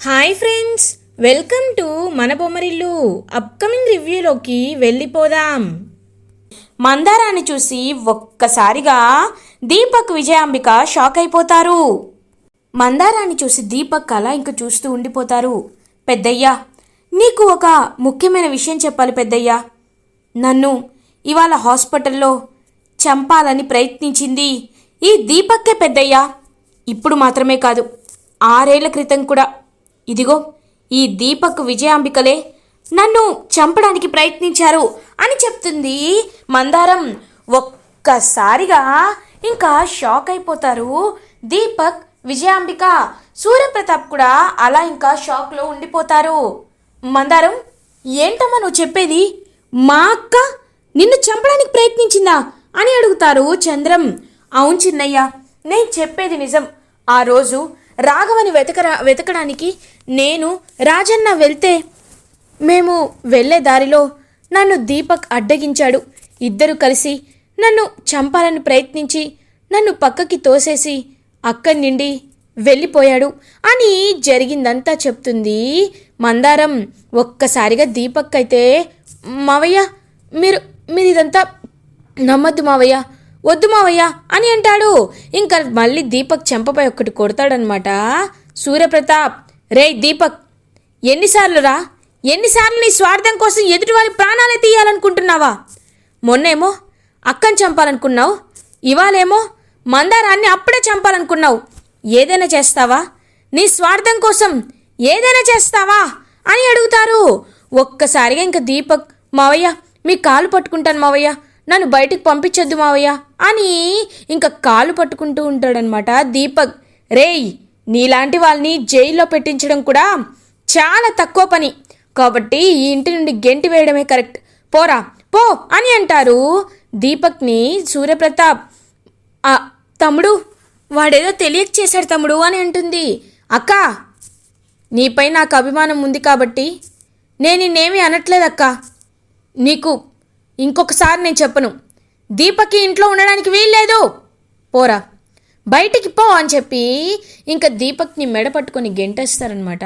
Hi friends welcome to మన Bommarillu upcoming రివ్యూలోకి వెళ్ళిపోదాం. మందారాన్ని చూసి ఒక్కసారిగా దీపక్ విజయాంబిక షాక్ అయిపోతారు. మందారాన్ని చూసి దీపక్ అలా ఇంక చూస్తూ ఉండిపోతారు. పెద్దయ్యా నీకు ఒక ముఖ్యమైన విషయం చెప్పాలి పెద్దయ్యా. నన్ను ఇవాళ హాస్పిటల్లో చంపాలని ప్రయత్నించింది ఈ దీపక్కే పెద్దయ్యా. ఇప్పుడు మాత్రమే కాదు ఆరేళ్ళ క్రితం కూడా ఇదిగో ఈ దీపక్ విజయాంబికలే నన్ను చంపడానికి ప్రయత్నించారు అని చెప్తుంది మందారం. ఒక్కసారిగా ఇంకా షాక్ అయిపోతారు దీపక్ విజయాంబిక. సూర్యప్రతాప్ కూడా అలా ఇంకా షాక్లో ఉండిపోతారు. మందారం ఏంటమ్మా నువ్వు చెప్పేది? మా అక్క నిన్ను చంపడానికి ప్రయత్నించిందా అని అడుగుతారు చంద్రం. అవును చిన్నయ్య నేను చెప్పేది నిజం. ఆ రోజు రాఘవని వెతకరా వెతకడానికి నేను రాజన్న వెళ్తే మేము వెళ్ళే దారిలో నన్ను దీపక్ అడ్డగించాడు. ఇద్దరు కలిసి నన్ను చంపాలని ప్రయత్నించి నన్ను పక్కకి తోసేసి అక్కడి నుండి వెళ్ళిపోయాడు. అని జరిగిందంతా చెప్తుంది మందారం. ఒక్కసారిగా దీపక్ అయితే మావయ్య మీరు మీరు ఇదంతా నమ్మద్దు మావయ్య వద్దు మావయ్య అని అంటాడు. ఇంకా మళ్ళీ దీపక్ చెంపపై ఒక్కటి కొడతాడనమాట సూర్యప్రతాప్ రే దీపక్ ఎన్నిసార్లు రా? ఎన్నిసార్లు నీ స్వార్థం కోసం ఎదుటివారి ప్రాణాలే తీయాలనుకుంటున్నావా? మొన్నేమో అక్కని చంపాలనుకున్నావు ఇవాళేమో మందారాన్ని అప్పుడే చంపాలనుకున్నావు. ఏదైనా చేస్తావా? నీ స్వార్థం కోసం ఏదైనా చేస్తావా? అని అడుగుతారు. ఒక్కసారిగా ఇంక దీపక్ మావయ్య మీ కాలు పట్టుకుంటాను మావయ్య. నన్ను బయటికి పంపించొద్దు మావయ్య అని ఇంకా కాలు పట్టుకుంటూ ఉంటాడనమాట దీపక్. రేయ్ నీలాంటి వాళ్ళని జైల్లో పెట్టించడం కూడా చాలా తక్కువ పని. కాబట్టి ఈ ఇంటి నుండి గెంటి వేయడమే కరెక్ట్. పోరా పో అని అంటారు దీపక్ని సూర్యప్రతాప్. తమ్ముడు వాడేదో తెలియక చేశాడు తమ్ముడు అని అంటుంది. అక్క నీపై నాకు అభిమానం ఉంది కాబట్టి నేను నిన్నేమీ అనట్లేదక్క. నీకు ఇంకొకసారి నేను చెప్పను. దీపక్కి ఇంట్లో ఉండడానికి వీల్లేదు. పోరా. బయటికి పో అని చెప్పి ఇంకా దీపక్ని మెడ పట్టుకొని గెంటేస్తారనమాట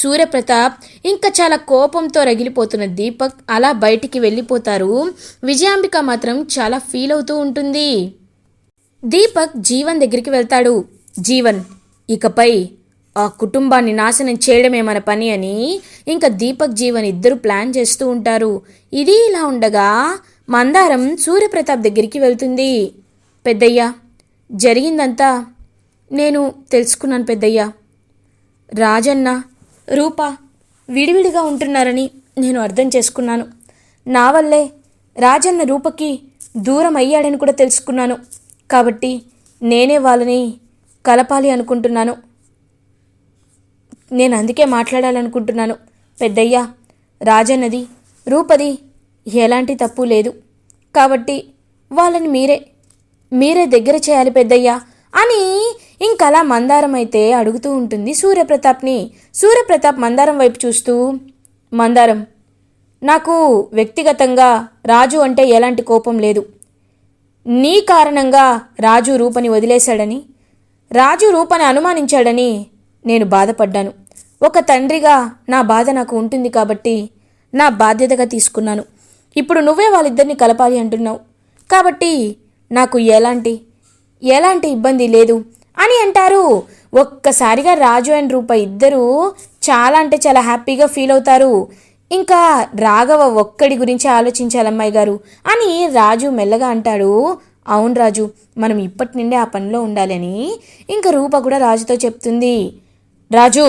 సూర్యప్రతాప్ ఇంకా చాలా కోపంతో రగిలిపోతున్న దీపక్ అలా బయటికి వెళ్ళిపోతారు. విజయాంబిక మాత్రం చాలా ఫీల్ అవుతూ ఉంటుంది. దీపక్ జీవన్ దగ్గరికి వెళ్తాడు. జీవన్ ఇకపై ఆ కుటుంబాన్ని నాశనం చేయడమే మన పని అని ఇంకా దీపక్ జీవన్ ఇద్దరు ప్లాన్ చేస్తూ ఉంటారు. ఇది ఇలా ఉండగా మందారం సూర్యప్రతాప్ దగ్గరికి వెళ్తుంది. పెద్దయ్యా జరిగిందంతా నేను తెలుసుకున్నాను పెద్దయ్య. రాజన్న రూప విడివిడిగా ఉంటున్నారని నేను అర్థం చేసుకున్నాను. నా వల్లే రాజన్న రూపకి దూరం అయ్యాడని కూడా తెలుసుకున్నాను. కాబట్టి నేనే వాళ్ళని కలపాలి అనుకుంటున్నాను. నేను అందుకే మాట్లాడాలనుకుంటున్నాను. పెద్దయ్య రాజన్నది రూపది ఎలాంటి తప్పు లేదు. కాబట్టి వాళ్ళని మీరే మీరే దగ్గర చేయాలి పెద్దయ్యా అని ఇంకలా మందారం అయితే అడుగుతూ ఉంటుంది సూర్యప్రతాప్ని. సూర్యప్రతాప్ మందారం వైపు చూస్తూ మందారం నాకు వ్యక్తిగతంగా రాజు అంటే ఎలాంటి కోపం లేదు. నీ కారణంగా రాజు రూపని వదిలేశాడని రాజు రూపని అనుమానించాడని నేను బాధపడ్డాను. ఒక తండ్రిగా నా బాధ నాకు ఉంటుంది కాబట్టి నా బాధ్యతగా తీసుకున్నాను. ఇప్పుడు నువ్వే వాళ్ళిద్దరిని కలపాలి అంటున్నావు. కాబట్టి నాకు ఎలాంటి ఎలాంటి ఇబ్బంది లేదు అని అంటారు. ఒక్కసారిగా రాజు అండ్ రూప ఇద్దరూ చాలా అంటే చాలా హ్యాపీగా ఫీల్ అవుతారు. ఇంకా రాఘవ ఒక్కడి గురించి ఆలోచించాలి అమ్మాయి గారు అని రాజు మెల్లగా అంటాడు. అవును రాజు మనం ఇప్పటి నుండే ఆ పనిలో ఉండాలని ఇంకా రూప కూడా రాజుతో చెప్తుంది. రాజు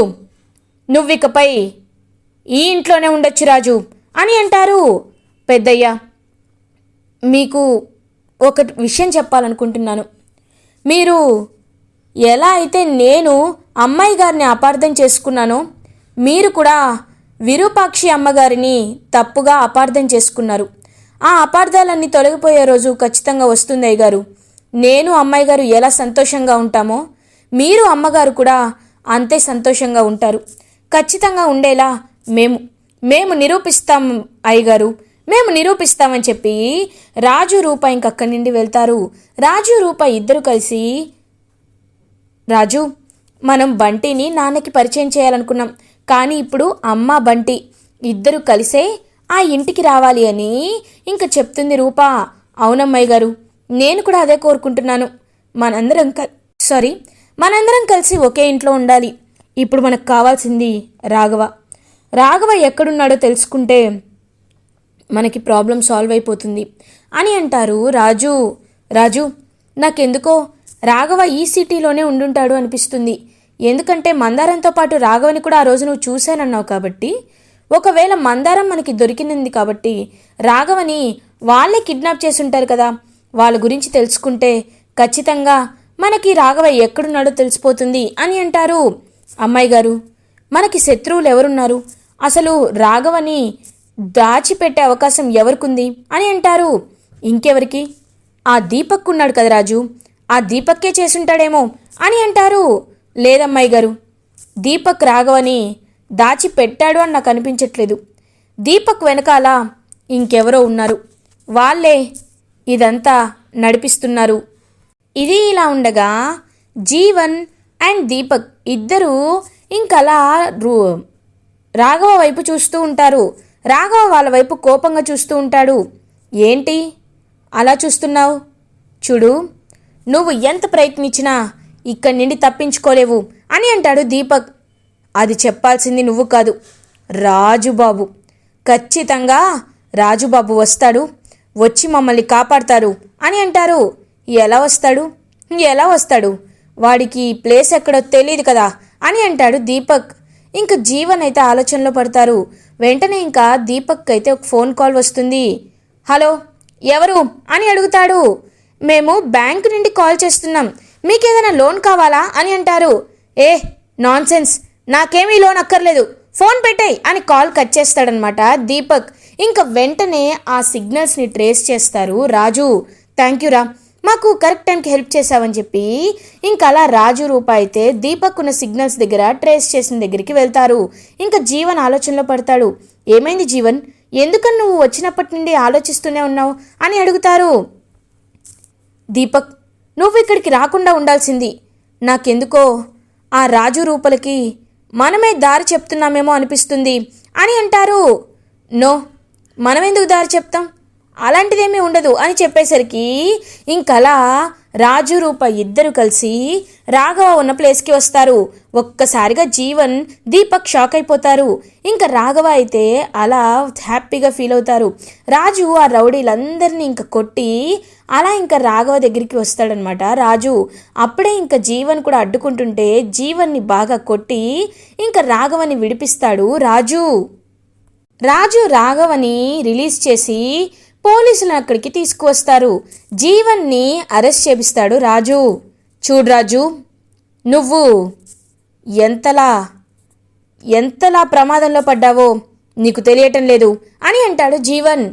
నువ్వికపై ఈ ఇంట్లోనే ఉండొచ్చు రాజు అని అంటారు. పెద్దయ్య మీకు ఒక విషయం చెప్పాలనుకుంటున్నాను. మీరు ఎలా అయితే నేను అమ్మాయి గారిని అపార్థం చేసుకున్నానో మీరు కూడా విరూపాక్షి అమ్మగారిని తప్పుగా అపార్థం చేసుకున్నారు. ఆ అపార్థాలన్నీ తొలగిపోయే రోజు ఖచ్చితంగా వస్తుంది అయ్య గారు నేను అమ్మాయి గారు ఎలా సంతోషంగా ఉంటామో మీరు అమ్మగారు కూడా అంతే సంతోషంగా ఉంటారు. ఖచ్చితంగా ఉండేలా మేము మేము నిరూపిస్తాం అయ్యగారు. మేము నిరూపిస్తామని చెప్పి రాజు రూప ఇంకక్కడి నుండి వెళ్తారు. రాజు రూప ఇద్దరు కలిసి రాజు మనం బంటిని నాన్నకి పరిచయం చేయాలనుకున్నాం. కానీ ఇప్పుడు అమ్మ బంటి ఇద్దరు కలిసే ఆ ఇంటికి రావాలి అని ఇంక చెప్తుంది రూపా. అవునమ్మాయి గారు నేను కూడా అదే కోరుకుంటున్నాను. మనందరం కల్ సారీ మనందరం కలిసి ఒకే ఇంట్లో ఉండాలి. ఇప్పుడు మనకు కావాల్సింది రాఘవ. రాఘవ ఎక్కడున్నాడో తెలుసుకుంటే మనకి ప్రాబ్లం సాల్వ్ అయిపోతుంది. అని అంటారు రాజు. రాజు నాకెందుకో రాఘవ ఈ సిటీలోనే ఉండుంటాడు అనిపిస్తుంది. ఎందుకంటే మందారంతో పాటు రాఘవని కూడా ఆ రోజు నువ్వు చూశానన్నావు కాబట్టి. ఒకవేళ మందారం మనకి దొరికింది కాబట్టి రాఘవని వాళ్ళే కిడ్నాప్ చేసి ఉంటారు కదా. వాళ్ళ గురించి తెలుసుకుంటే ఖచ్చితంగా మనకి రాఘవ ఎక్కడున్నాడో తెలిసిపోతుంది అని అంటారు. అమ్మాయి గారు మనకి శత్రువులు ఎవరున్నారు? అసలు రాఘవని దాచిపెట్టే అవకాశం ఎవరికుంది? అని అంటారు. ఇంకెవరికి? ఆ దీపక్ ఉన్నాడు కదా రాజు. ఆ దీపక్కే చేసుంటాడేమో అని అంటారు. లేదమ్మాయి గారు దీపక్ రాఘవని దాచి పెట్టాడు అని నాకు అనిపించట్లేదు. దీపక్ వెనకాల ఇంకెవరో ఉన్నారు. వాళ్ళే ఇదంతా నడిపిస్తున్నారు. ఇది ఇలా ఉండగా జీవన్ అండ్ దీపక్ ఇద్దరూ ఇంకలా రూ రాఘవ వైపు చూస్తూ ఉంటారు. రాఘవ వాళ్ళ వైపు కోపంగా చూస్తూ ఉంటాడు. ఏంటి? అలా చూస్తున్నావు? చూడు నువ్వు ఎంత ప్రయత్నించినా ఇక్కడి నుండి తప్పించుకోలేవు అని అంటాడు దీపక్. అది చెప్పాల్సింది నువ్వు కాదు రాజుబాబు. ఖచ్చితంగా రాజుబాబు వస్తాడు. వచ్చి మమ్మల్ని కాపాడతారు అని అంటారు. ఎలా వస్తాడు? ఎలా వస్తాడు? వాడికి ప్లేస్ ఎక్కడో తెలియదు కదా అని అంటాడు దీపక్. ఇంక జీవన్ అయితే ఆలోచనలో పడతారు. వెంటనే ఇంకా దీపక్ అయితే ఒక ఫోన్ కాల్ వస్తుంది. హలో ఎవరు? అని అడుగుతాడు. మేము బ్యాంకు నుండి కాల్ చేస్తున్నాం. మీకేదైనా లోన్ కావాలా? అని అంటారు. ఏ నాన్సెన్స్. నాకేమీ లోన్ అక్కర్లేదు. ఫోన్ పెట్టాయి అని కాల్ కట్ చేస్తాడనమాట దీపక్. ఇంకా వెంటనే ఆ సిగ్నల్స్ని ట్రేస్ చేస్తారు రాజు. థ్యాంక్ యూ రా. మాకు కరెక్ట్ టైంకి హెల్ప్ చేసావని చెప్పి ఇంకా అలా రాజు రూప అయితే దీపక్ ఉన్న సిగ్నల్స్ దగ్గర ట్రేస్ చేసిన దగ్గరికి వెళ్తారు. ఇంకా జీవన్ ఆలోచనలో పడతాడు. ఏమైంది జీవన్? ఎందుకని నువ్వు వచ్చినప్పటి నుండి ఆలోచిస్తూనే ఉన్నావు అని అడుగుతారు. దీపక్ నువ్వు ఇక్కడికి రాకుండా ఉండాల్సింది. నాకెందుకో ఆ రాజు రూపలకి మనమే దారి చెప్తున్నామేమో అనిపిస్తుంది అని అంటారు. నో మనమెందుకు దారి చెప్తాం? అలాంటిదేమీ ఉండదు అని చెప్పేసరికి ఇంకలా రాజు రూప ఇద్దరు కలిసి రాఘవ ఉన్న ప్లేస్కి వస్తారు. ఒక్కసారిగా జీవన్ దీపక్ షాక్ అయిపోతారు. ఇంకా రాఘవ అయితే అలా హ్యాపీగా ఫీల్ అవుతారు. రాజు ఆ రౌడీలందరినీ ఇంకా కొట్టి అలా ఇంకా రాఘవ దగ్గరికి వస్తాడనమాట. రాజు అప్పుడే ఇంకా జీవన్ కూడా అడ్డుకుంటుంటే జీవన్ని బాగా కొట్టి ఇంకా రాఘవని విడిపిస్తాడు. రాజు! రాజు రాఘవని రిలీజ్ చేసి పోలీసులను అక్కడికి తీసుకువస్తారు. జీవన్ని అరెస్ట్ చేపిస్తాడు రాజు. చూడు రాజు నువ్వు ఎంతలా ఎంతలా ప్రమాదంలో పడ్డావో నీకు తెలియటం లేదు అని అంటాడు జీవన్.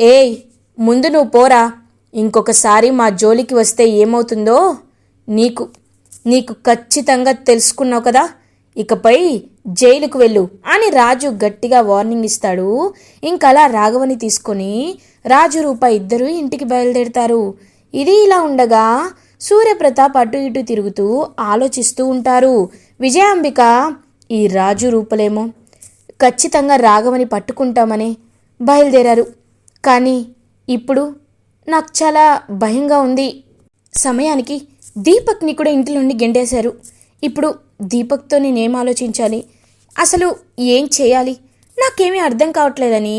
ఏయ్ ముందు నువ్వు పోరా. ఇంకొకసారి మా జోలికి వస్తే ఏమవుతుందో నీకు నీకు ఖచ్చితంగా తెలుసుకున్నావు కదా. ఇకపై జైలుకు వెళ్ళు అని రాజు గట్టిగా వార్నింగ్ ఇస్తాడు. ఇంకలా రాఘవని తీసుకొని రాజు రూప ఇద్దరూ ఇంటికి బయలుదేరుతారు. ఇది ఇలా ఉండగా సూర్యప్రతాప్ అటు ఇటు తిరుగుతూ ఆలోచిస్తూ ఉంటారు. విజయాంబిక ఈ రాజు రూపలేమో? ఖచ్చితంగా రాఘవని పట్టుకుంటామని బయలుదేరారు. కానీ ఇప్పుడు నాకు చాలా భయంగా ఉంది. సమయానికి దీపక్ని కూడా ఇంటి నుండి గెండేశారు. ఇప్పుడు దీపక్తో నేనేం ఆలోచించాలి? అసలు ఏం చేయాలి? నాకేమీ అర్థం కావట్లేదని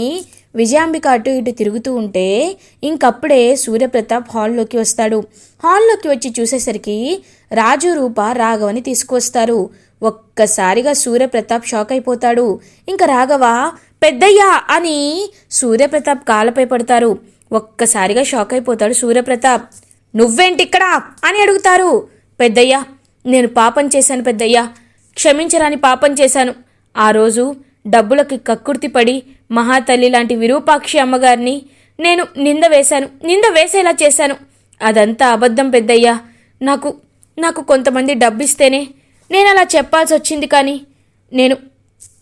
విజయాంబిక అటు ఇటు తిరుగుతూ ఉంటే ఇంకప్పుడే సూర్యప్రతాప్ హాల్లోకి వస్తాడు. హాల్లోకి వచ్చి చూసేసరికి రాజు రూప రాఘవని తీసుకువస్తారు. ఒక్కసారిగా సూర్యప్రతాప్ షాక్ అయిపోతాడు. ఇంకా రాఘవ పెద్దయ్యా అని సూర్యప్రతాప్ కాలపై పడతారు. ఒక్కసారిగా షాక్ అయిపోతాడు సూర్యప్రతాప్. నువ్వేంటిక్కడా? అని అడుగుతారు. పెద్దయ్యా నేను పాపం చేశాను పెద్దయ్యా. క్షమించరాని పాపం చేశాను. ఆ రోజు డబ్బులకి కక్కుర్తి పడి మహాతల్లి లాంటి విరూపాక్షి అమ్మగారిని నేను నింద వేశాను నింద వేసేలా చేశాను. అదంతా అబద్ధం పెద్దయ్యా. నాకు నాకు కొంతమంది డబ్బిస్తేనే నేను అలా చెప్పాల్సి వచ్చింది కానీ నేను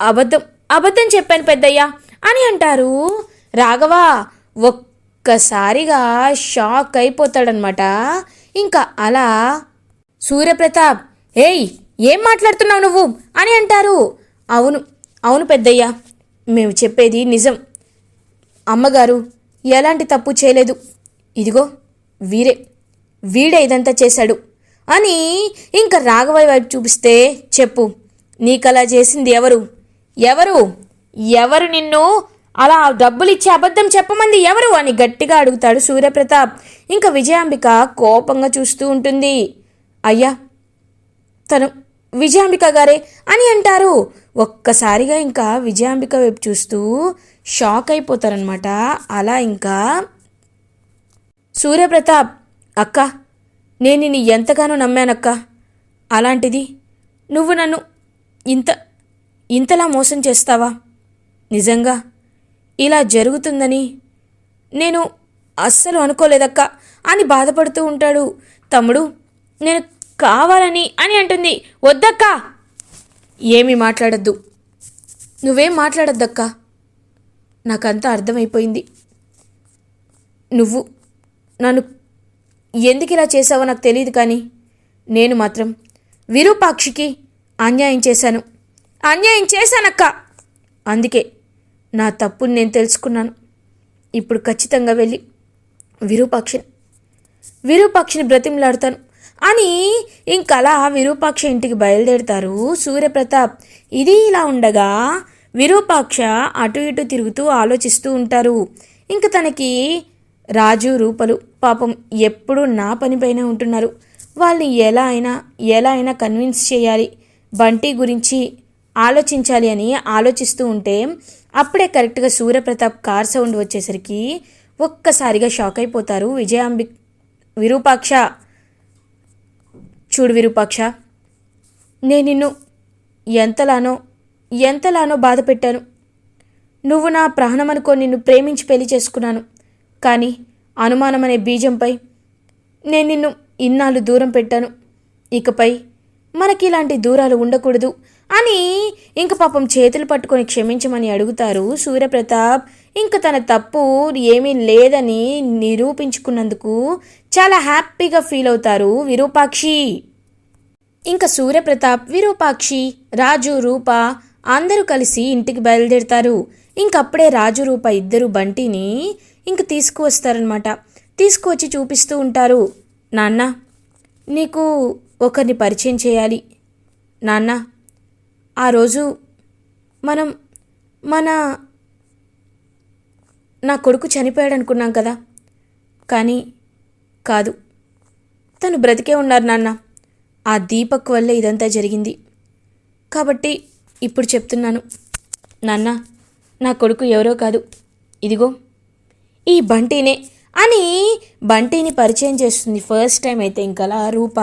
అబద్ధం అబద్ధం చెప్పాను పెద్దయ్యా అని అంటారు. రాఘవ ఒక్కసారిగా షాక్ అయిపోతాడనమాట ఇంకా అలా సూర్యప్రతాప్ ఏయ్ ఏం మాట్లాడుతున్నావు నువ్వు? అని అంటారు. అవును అవును పెద్దయ్యా మేము చెప్పేది నిజం. అమ్మగారు ఎలాంటి తప్పు చేయలేదు. ఇదిగో వీరే. వీడే ఇదంతా చేశాడు. అని ఇంకా రాఘవయ్య వైపు చూపిస్తే చెప్పు నీకలా చేసింది ఎవరు? ఎవరు? ఎవరు నిన్ను? అలా డబ్బులు ఇచ్చి అబద్ధం చెప్పమంది ఎవరు? అని గట్టిగా అడుగుతాడు సూర్యప్రతాప్. ఇంకా విజయాంబిక కోపంగా చూస్తూ ఉంటుంది. అయ్యా తను విజయాంబిక గారే అని అంటారు. ఒక్కసారిగా ఇంకా విజయాంబిక వైపు చూస్తూ షాక్ అయిపోతారనమాట అలా ఇంకా సూర్యప్రతాప్ అక్క నేను నిన్ను ఎంతగానో నమ్మానక్క. అలాంటిది నువ్వు నన్ను ఇంత ఇంతలా మోసం చేస్తావా? నిజంగా ఇలా జరుగుతుందని నేను అస్సలు అనుకోలేదక్క అని బాధపడుతూ ఉంటాడు. తమ్ముడు నేను కావాలని అని అంటుంది. వద్దక్కా! ఏమీ మాట్లాడద్దు. నువ్వేం మాట్లాడద్దక్కా? నాకంతా అర్థమైపోయింది. నువ్వు నన్ను ఎందుకు ఇలా చేసావో నాకు తెలియదు కానీ నేను మాత్రం విరూపాక్షికి అన్యాయం చేశాను. అన్యాయం చేశానక్క! అందుకే నా తప్పుని నేను తెలుసుకున్నాను. ఇప్పుడు ఖచ్చితంగా వెళ్ళి విరూపాక్షిని విరూపాక్షిని బ్రతిమలాడతాను. అని ఇంకలా విరూపాక్ష ఇంటికి బయలుదేరుతారు. సూర్యప్రతాప్ ఇది ఇలా ఉండగా విరూపాక్ష అటు ఇటు తిరుగుతూ ఆలోచిస్తూ ఉంటారు. ఇంక తనకి రాజు రూపలు పాపం ఎప్పుడూ నా పనిపైన ఉంటున్నారు. వాళ్ళని ఎలా అయినా ఎలా అయినా కన్విన్స్ చేయాలి. బంటి గురించి ఆలోచించాలి అని ఆలోచిస్తూ ఉంటే అప్పుడే కరెక్ట్గా సూర్యప్రతాప్ కార్ సౌండ్ వచ్చేసరికి ఒక్కసారిగా షాక్ అయిపోతారు విజయాంబి విరూపాక్ష. చూడు విరూపాక్ష నేను నిన్ను ఎంతలానో ఎంతలానో బాధ పెట్టాను. నువ్వు నా ప్రాణమనుకో నిన్ను ప్రేమించి పెళ్ళి చేసుకున్నాను. కానీ అనుమానం అనే బీజంపై నేను నిన్ను ఇన్నాళ్ళు దూరం పెట్టాను. ఇకపై మనకి ఇలాంటి దూరాలు ఉండకూడదు. అని ఇంక పాపం చేతులు పట్టుకొని క్షమించమని అడుగుతారు సూర్యప్రతాప్. ఇంక తన తప్పు ఏమీ లేదని నిరూపించుకున్నందుకు చాలా హ్యాపీగా ఫీల్ అవుతారు విరూపాక్షి. ఇంకా సూర్యప్రతాప్ విరూపాక్షి రాజు రూప అందరూ కలిసి ఇంటికి బయలుదేరుతారు. ఇంకప్పుడే రాజు రూప ఇద్దరు బంటిని ఇంక తీసుకువస్తారనమాట తీసుకువచ్చి చూపిస్తూ ఉంటారు. నాన్న నీకు ఒకరిని పరిచయం చేయాలి. నాన్న ఆ రోజు మనం మన నా కొడుకు చనిపోయాడు అనుకున్నాం కదా. కానీ కాదు. తను బ్రతికే ఉన్నారు నాన్న. ఆ దీపక్ వల్లే ఇదంతా జరిగింది. కాబట్టి ఇప్పుడు చెప్తున్నాను. నాన్న నా కొడుకు ఎవరో కాదు. ఇదిగో. ఈ బంటీనే అని బంటిని పరిచయం చేస్తుంది ఫస్ట్ టైం అయితే ఇంకలా రూప.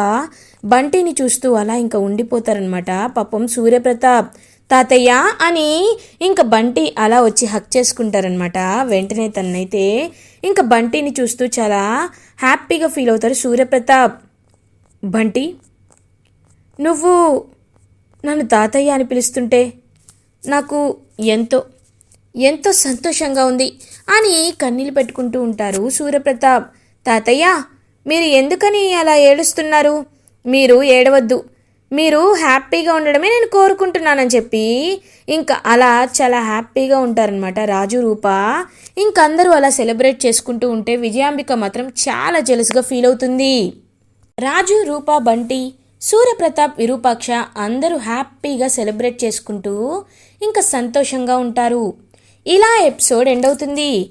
బంటిని చూస్తూ అలా ఇంకా ఉండిపోతారనమాట పాపం సూర్యప్రతాప్ తాతయ్య అని ఇంకా బంటి అలా వచ్చి హక్ చేసుకుంటారనమాట వెంటనే తనైతే ఇంకా బంటిని చూస్తూ చాలా హ్యాపీగా ఫీల్ అవుతారు సూర్యప్రతాప్. బంటి నువ్వు నన్ను తాతయ్య అని పిలుస్తుంటే నాకు ఎంతో ఎంతో సంతోషంగా ఉంది అని కన్నీళ్ళు పెట్టుకుంటూ ఉంటారు సూర్యప్రతాప్. తాతయ్య మీరు ఎందుకని అలా ఏడుస్తున్నారు? మీరు ఏడవద్దు. మీరు హ్యాపీగా ఉండడమే నేను కోరుకుంటున్నానని చెప్పి ఇంకా అలా చాలా హ్యాపీగా ఉంటారనమాట రాజు రూప. ఇంకందరూ అలా సెలబ్రేట్ చేసుకుంటూ ఉంటే విజయాంబిక మాత్రం చాలా జెలస్గా ఫీల్ అవుతుంది. రాజు రూప బంటి సూర్యప్రతాప్ విరూపాక్ష అందరూ హ్యాపీగా సెలబ్రేట్ చేసుకుంటూ ఇంకా సంతోషంగా ఉంటారు. ఇలా ఎపిసోడ్ ఎండ్ అవుతుంది.